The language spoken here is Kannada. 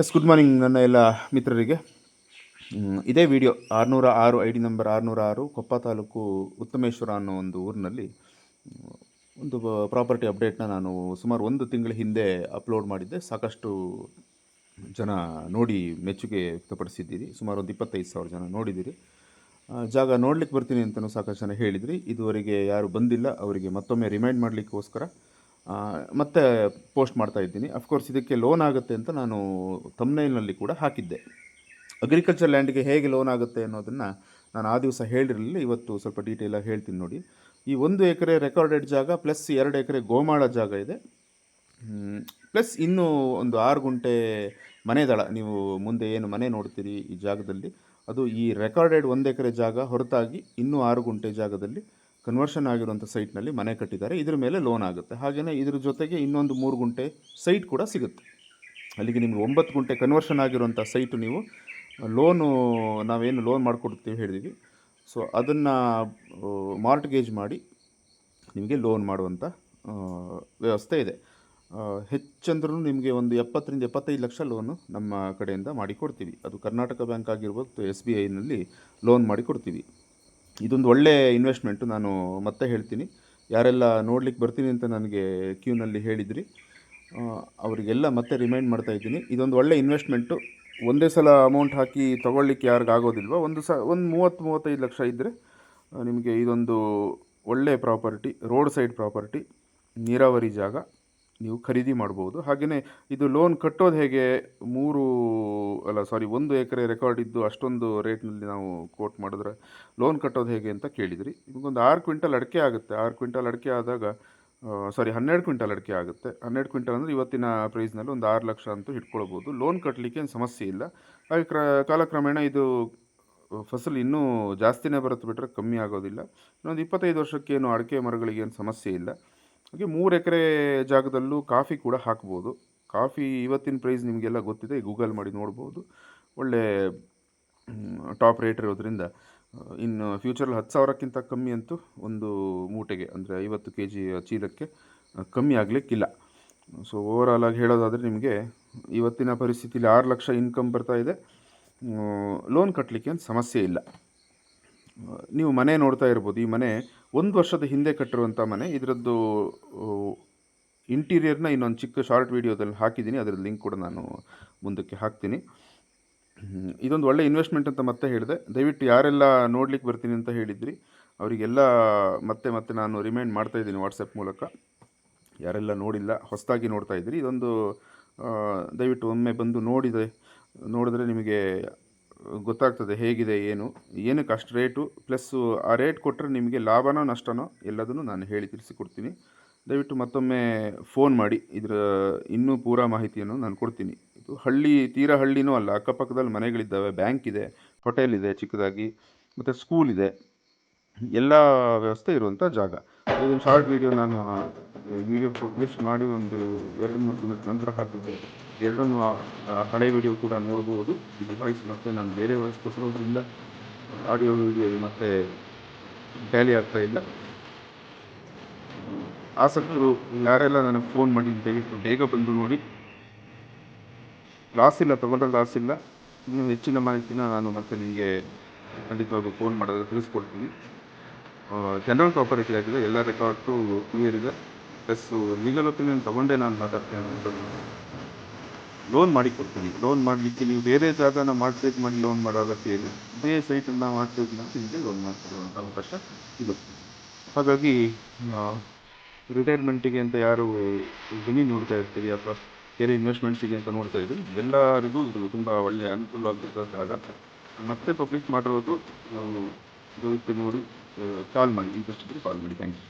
ಎಸ್ ಗುಡ್ ಮಾರ್ನಿಂಗ್ ನನ್ನ ಎಲ್ಲ ಮಿತ್ರರಿಗೆ. ಇದೇ ವಿಡಿಯೋ ಆರುನೂರ ಆರು ಐ ಡಿ ನಂಬರ್ ಆರುನೂರ ಆರು ಕೊಪ್ಪ ತಾಲೂಕು ಉತ್ತಮೇಶ್ವರ ಅನ್ನೋ ಒಂದು ಊರಿನಲ್ಲಿ ಒಂದು ಪ್ರಾಪರ್ಟಿ ಅಪ್ಡೇಟ್ನ ನಾನು ಸುಮಾರು ಒಂದು ತಿಂಗಳ ಹಿಂದೆ ಅಪ್ಲೋಡ್ ಮಾಡಿದ್ದೆ. ಸಾಕಷ್ಟು ಜನ ನೋಡಿ ಮೆಚ್ಚುಗೆ ವ್ಯಕ್ತಪಡಿಸಿದ್ದೀರಿ. ಸುಮಾರು ಒಂದು ಇಪ್ಪತ್ತೈದು ಸಾವಿರ ಜನ ನೋಡಿದ್ದೀರಿ. ಜಾಗ ನೋಡ್ಲಿಕ್ಕೆ ಬರ್ತೀನಿ ಅಂತಲೂ ಸಾಕಷ್ಟು ಜನ ಹೇಳಿದ್ರಿ. ಇದುವರೆಗೆ ಯಾರು ಬಂದಿಲ್ಲ, ಅವರಿಗೆ ಮತ್ತೊಮ್ಮೆ ರಿಮೈಂಡ್ ಮಾಡಲಿಕ್ಕೋಸ್ಕರ ಮತ್ತೆ ಪೋಸ್ಟ್ ಮಾಡ್ತಾ ಇದ್ದೀನಿ. ಅಫ್ಕೋರ್ಸ್ ಇದಕ್ಕೆ ಲೋನ್ ಆಗುತ್ತೆ ಅಂತ ನಾನು ತಮ್ನೈಲ್ನಲ್ಲಿ ಕೂಡ ಹಾಕಿದ್ದೆ. ಅಗ್ರಿಕಲ್ಚರ್ ಲ್ಯಾಂಡ್ಗೆ ಹೇಗೆ ಲೋನ್ ಆಗುತ್ತೆ ಅನ್ನೋದನ್ನು ನಾನು ಆ ದಿವಸ ಹೇಳಿರಲಿಲ್ಲ. ಇವತ್ತು ಸ್ವಲ್ಪ ಡೀಟೇಲಾಗಿ ಹೇಳ್ತೀನಿ ನೋಡಿ. ಈ ಒಂದು ಎಕರೆ ರೆಕಾರ್ಡೆಡ್ ಜಾಗ ಪ್ಲಸ್ ಎರಡು ಎಕರೆ ಗೋಮಾಳ ಜಾಗ ಇದೆ. ಪ್ಲಸ್ ಇನ್ನೂ ಒಂದು ಆರು ಗುಂಟೆ ಮನೆ ದಳ. ನೀವು ಮುಂದೆ ಏನು ಮನೆ ನೋಡ್ತೀರಿ ಈ ಜಾಗದಲ್ಲಿ. ಅದು ಈ ರೆಕಾರ್ಡೆಡ್ ಒಂದು ಎಕರೆ ಜಾಗ ಹೊರತಾಗಿ ಇನ್ನೂ ಆರು ಗುಂಟೆ ಜಾಗದಲ್ಲಿ ಕನ್ವರ್ಷನ್ ಆಗಿರುವಂಥ ಸೈಟ್ನಲ್ಲಿ ಮನೆ ಕಟ್ಟಿದ್ದಾರೆ. ಇದ್ರ ಮೇಲೆ ಲೋನ್ ಆಗುತ್ತೆ. ಹಾಗೆಯೇ ಇದ್ರ ಜೊತೆಗೆ ಇನ್ನೊಂದು ಮೂರು ಗುಂಟೆ ಸೈಟ್ ಕೂಡ ಸಿಗುತ್ತೆ. ಅಲ್ಲಿಗೆ ನಿಮ್ಗೆ ಒಂಬತ್ತು ಗುಂಟೆ ಕನ್ವರ್ಷನ್ ಆಗಿರುವಂಥ ಸೈಟು ನೀವು ಲೋನು ನಾವೇನು ಲೋನ್ ಮಾಡಿಕೊಡ್ತೀವಿ ಹೇಳಿದ್ವಿ. ಸೊ ಅದನ್ನು ಮಾರ್ಟ್ಗೇಜ್ ಮಾಡಿ ನಿಮಗೆ ಲೋನ್ ಮಾಡುವಂಥ ವ್ಯವಸ್ಥೆ ಇದೆ. ಹೆಚ್ಚಂದ್ರೂ ನಿಮಗೆ ಒಂದು ಎಪ್ಪತ್ತರಿಂದ ಎಪ್ಪತ್ತೈದು ಲಕ್ಷ ಲೋನು ನಮ್ಮ ಕಡೆಯಿಂದ ಮಾಡಿಕೊಡ್ತೀವಿ. ಅದು ಕರ್ನಾಟಕ ಬ್ಯಾಂಕ್ ಆಗಿರ್ಬೋದು ಎಸ್ ಬಿ ಐನಲ್ಲಿ ಲೋನ್ ಮಾಡಿ ಕೊಡ್ತೀವಿ ಇದೊಂದು ಒಳ್ಳೆ ಇನ್ವೆಸ್ಟ್ಮೆಂಟು ನಾನು ಮತ್ತೆ ಹೇಳ್ತೀನಿ. ಯಾರೆಲ್ಲ ನೋಡ್ಲಿಕ್ಕೆ ಬರ್ತೀನಿ ಅಂತ ನನಗೆ ಕ್ಯೂನಲ್ಲಿ ಹೇಳಿದ್ರಿ ಅವರಿಗೆಲ್ಲ ಮತ್ತೆ ರಿಮೈಂಡ್ ಮಾಡ್ತಾ ಇದ್ದೀನಿ. ಇದೊಂದು ಒಳ್ಳೆ ಇನ್ವೆಸ್ಟ್ಮೆಂಟು ಒಂದೇ ಸಲ ಅಮೌಂಟ್ ಹಾಕಿ ತೊಗೊಳ್ಲಿಕ್ಕೆ ಯಾರಿಗಾಗೋದಿಲ್ವ? ಒಂದು ಸ, ಒಂದು ಮೂವತ್ತು, ಮೂವತ್ತೈದು ಲಕ್ಷ ಇದ್ದರೆ ನಿಮಗೆ ಇದೊಂದು ಒಳ್ಳೆಯ ಪ್ರಾಪರ್ಟಿ ರೋಡ್ ಸೈಡ್ ಪ್ರಾಪರ್ಟಿ ನೀರಾವರಿ ಜಾಗ. ನೀವು ಖರೀದಿ ಮಾಡ್ಬೋದು. ಹಾಗೆಯೇ ಇದು ಲೋನ್ ಕಟ್ಟೋದು ಹೇಗೆ? ಮೂರು, ಅಲ್ಲ ಸಾರಿ ಒಂದು ಎಕರೆ ರೆಕಾರ್ಡ್ ಇದ್ದು ಅಷ್ಟೊಂದು ರೇಟ್ನಲ್ಲಿ ನಾವು ಕೋಟ್ ಮಾಡಿದ್ರೆ ಲೋನ್ ಕಟ್ಟೋದು ಹೇಗೆ ಅಂತ ಕೇಳಿದ್ರಿ. ನಿಮಗೊಂದು ಆರು ಕ್ವಿಂಟಲ್ ಅಡಿಕೆ ಆಗುತ್ತೆ. ಆರು ಕ್ವಿಂಟಲ್ ಅಡಿಕೆ ಆದಾಗ ಸಾರಿ ಹನ್ನೆರಡು ಕ್ವಿಂಟಲ್ ಅಡಿಕೆ ಆಗುತ್ತೆ. ಹನ್ನೆರಡು ಕ್ವಿಂಟಲ್ ಅಂದರೆ ಇವತ್ತಿನ ಪ್ರೈಸ್ನಲ್ಲಿ ಒಂದು ಆರು ಲಕ್ಷ ಅಂತೂ ಇಟ್ಕೊಳ್ಬೋದು. ಲೋನ್ ಕಟ್ಟಲಿಕ್ಕೆ ಏನು ಸಮಸ್ಯೆ ಇಲ್ಲ. ಹಾಗೆ ಕ್ರ, ಕಾಲಕ್ರಮೇಣ ಇದು, ಫಸಲು ಇನ್ನೂ ಜಾಸ್ತಿನೇ ಬರುತ್ತೆ ಬಿಟ್ಟರೆ ಕಮ್ಮಿ ಆಗೋದಿಲ್ಲ. ಇನ್ನೊಂದು ಇಪ್ಪತ್ತೈದು ವರ್ಷಕ್ಕೇನು ಅಡಿಕೆ ಮರಗಳಿಗೇನು ಸಮಸ್ಯೆ ಇಲ್ಲ. ಹಾಗೆ ಮೂರು ಎಕರೆ ಜಾಗದಲ್ಲೂ ಕಾಫಿ ಕೂಡ ಹಾಕ್ಬೋದು. ಕಾಫಿ ಇವತ್ತಿನ ಪ್ರೈಸ್ ನಿಮಗೆಲ್ಲ ಗೊತ್ತಿದೆ ಗೂಗಲ್ ಮಾಡಿ ನೋಡ್ಬೋದು. ಒಳ್ಳೆ ಟಾಪ್ ರೇಟ್ ಇರೋದ್ರಿಂದ ಇನ್ನು ಫ್ಯೂಚರಲ್ಲಿ ಹತ್ತು ಸಾವಿರಕ್ಕಿಂತ ಕಮ್ಮಿ ಅಂತೂ ಒಂದು ಮೂಟೆಗೆ, ಅಂದರೆ ಐವತ್ತು ಕೆ ಜಿ ಚೀಲಕ್ಕೆ ಕಮ್ಮಿ ಆಗಲಿಕ್ಕಿಲ್ಲ. ಸೊ ಓವರಾಲ್ ಆಗಿ ಹೇಳೋದಾದರೆ ನಿಮಗೆ ಇವತ್ತಿನ ಪರಿಸ್ಥಿತಿಯಲ್ಲಿ ಆರು ಲಕ್ಷ ಇನ್ಕಮ್ ಬರ್ತಾ ಇದೆ. ಲೋನ್ ಕಟ್ಟಲಿಕ್ಕೆ ಏನು ಸಮಸ್ಯೆ ಇಲ್ಲ. ನೀವು ಮನೆ ನೋಡ್ತಾ ಇರ್ಬೋದು, ಈ ಮನೆ ಒಂದು ವರ್ಷದ ಹಿಂದೆ ಕಟ್ಟಿರುವಂಥ ಮನೆ. ಇದರದ್ದು ಇಂಟೀರಿಯರ್ನ ಇನ್ನೊಂದು ಚಿಕ್ಕ ಶಾರ್ಟ್ ವೀಡಿಯೋದಲ್ಲಿ ಹಾಕಿದ್ದೀನಿ. ಅದರ ಲಿಂಕ್ ಕೂಡ ನಾನು ಮುಂದಕ್ಕೆ ಹಾಕ್ತೀನಿ. ಇದೊಂದು ಒಳ್ಳೆ ಇನ್ವೆಸ್ಟ್ಮೆಂಟ್ ಅಂತ ಮತ್ತೆ ಹೇಳಿದೆ. ದಯವಿಟ್ಟು ಯಾರೆಲ್ಲ ನೋಡ್ಲಿಕ್ಕೆ ಬರ್ತೀನಿ ಅಂತ ಹೇಳಿದ್ರಿ, ಅವರಿಗೆಲ್ಲ ಮತ್ತೆ ಮತ್ತೆ ನಾನು ರಿಮೈಂಡ್ ಮಾಡ್ತಾ ಇದ್ದೀನಿ ವಾಟ್ಸಪ್ ಮೂಲಕ. ಯಾರೆಲ್ಲ ನೋಡಿಲ್ಲ, ಹೊಸದಾಗಿ ನೋಡ್ತಾ ಇದ್ದೀರಿ ಇದೊಂದು ದಯವಿಟ್ಟು ಒಮ್ಮೆ ಬಂದು ನೋಡಿದೆ, ನೋಡಿದ್ರೆ ನಿಮಗೆ ಗೊತ್ತಾಗ್ತದೆ ಹೇಗಿದೆ, ಏನು, ಏನಕ್ಕೆ ಅಷ್ಟು ರೇಟು ಪ್ಲಸ್ಸು ಆ ರೇಟ್ ಕೊಟ್ಟರೆ ನಿಮಗೆ ಲಾಭನೋ ನಷ್ಟನೋ ಎಲ್ಲದನ್ನು ನಾನು ಹೇಳಿ ತಿಳಿಸಿಕೊಡ್ತೀನಿ. ದಯವಿಟ್ಟು ಮತ್ತೊಮ್ಮೆ ಫೋನ್ ಮಾಡಿ, ಇದರ ಇನ್ನೂ ಪೂರಾ ಮಾಹಿತಿಯನ್ನು ನಾನು ಕೊಡ್ತೀನಿ. ಇದು ಹಳ್ಳಿ, ತೀರ ಹಳ್ಳಿನೂ ಅಲ್ಲ, ಅಕ್ಕಪಕ್ಕದಲ್ಲಿ ಮನೆಗಳಿದ್ದಾವೆ, ಬ್ಯಾಂಕ್ ಇದೆ, ಹೋಟೆಲ್ ಇದೆ ಚಿಕ್ಕದಾಗಿ, ಮತ್ತು ಸ್ಕೂಲ್ ಇದೆ, ಎಲ್ಲ ವ್ಯವಸ್ಥೆ ಇರುವಂಥ ಜಾಗ. ಇದೊಂದು ಶಾರ್ಟ್ ವಿಡಿಯೋ ನಾನು ವಿಡಿಯೋ ಪಬ್ಲಿಷ್ ಮಾಡಿ ಒಂದು ಎರಡು ಮೂರು ದಿನದ ನಂತರ ಹಾಕಿದ್ದೆ. ಎರಡನ್ನು ಹಳೆ ವಿಡಿಯೋ ಕೂಡ ನೋಡ್ಬೋದು. ಇದು ವಾಯ್ಸ್ ಮತ್ತೆ ನಾನು ಬೇರೆ ವಾಯ್ಸ್ ಕೊಟ್ಟಿರೋದ್ರಿಂದ ಆಡಿಯೋ ವಿಡಿಯೋ ಮತ್ತೆ ಟ್ಯಾಲಿ ಆಗ್ತಾ ಇಲ್ಲ. ಆಸಕ್ತರು, ಯಾರೆಲ್ಲ ನನಗೆ ಫೋನ್ ಮಾಡಿ ದಯವಿಟ್ಟು ಬೇಗ ಬಂದು ನೋಡಿ. ಲಾಸ್ ಇಲ್ಲ, ತಗೊಂಡ್ರೆ ಲಾಸ್ ಇಲ್ಲ. ಇನ್ನೂ ಹೆಚ್ಚಿನ ಮಾಹಿತಿನ ನಾನು ಮತ್ತೆ ನಿಮಗೆ ಖಂಡಿತವಾಗೂ ಫೋನ್ ಮಾಡಿದ್ರೆ ತಿಳಿಸ್ಕೊಡ್ತೀನಿ. ಜನರಲ್ ಪ್ರಾಪರ್ಟಿ ಆಗಿದೆ, ಎಲ್ಲ ರೆಕಾರ್ಡ್ಸು ಕ್ಲಿಯರ್ ಇದೆ. ಪ್ಲಸ್ ಲೀಗಲ್ ಒಪಿನಿಯನ್ ತೊಗೊಂಡೆ ನಾನು ಮಾತಾಡ್ತೇನೆ ಲೋನ್ ಮಾಡಿ ಕೊಡ್ತೀನಿ. ಲೋನ್ ಮಾಡಲಿಕ್ಕೆ ನೀವು ಬೇರೆ ಜಾಗನ ಮಾಡ್ತೇಜ್ ಮಾಡಿ ಲೋನ್ ಮಾಡೋದಕ್ಕೆ ಅಗತ್ಯ ಬೇರೆ ಇದೇ ಸೈಟನ್ನು ಮಾಡ್ತೇಜ್ ಅಂತ ನಿಮಗೆ ಲೋನ್ ಮಾಡ್ಕೊಡುವಂಥ ಅವಕಾಶ ಇದು. ಹಾಗಾಗಿ ರಿಟೈರ್ಮೆಂಟಿಗೆ ಅಂತ ಯಾರು ಜಮೀನು ನೋಡ್ತಾ ಇರ್ತೀರಿ ಅಥವಾ ಬೇರೆ ಇನ್ವೆಸ್ಟ್ಮೆಂಟ್ಸಿಗೆ ಅಂತ ನೋಡ್ತಾ ಇದ್ದೀವಿ ಎಲ್ಲರಿಗೂ ಇದು ತುಂಬ ಒಳ್ಳೆಯ ಆಗುತ್ತೆ ಜಾಗ ಮತ್ತೆ ಪಬ್ಲಿಷ್ ಮಾಡಿರೋದು ನಾವು ನೋಡಿ. ಕಾಲ್ ಮಾಡಿ ಇಂಟ್ರೆಸ್ಟ್ ಇದ್ದರೆ ಕಾಲ್ ಮಾಡಿ ಥ್ಯಾಂಕ್ ಯು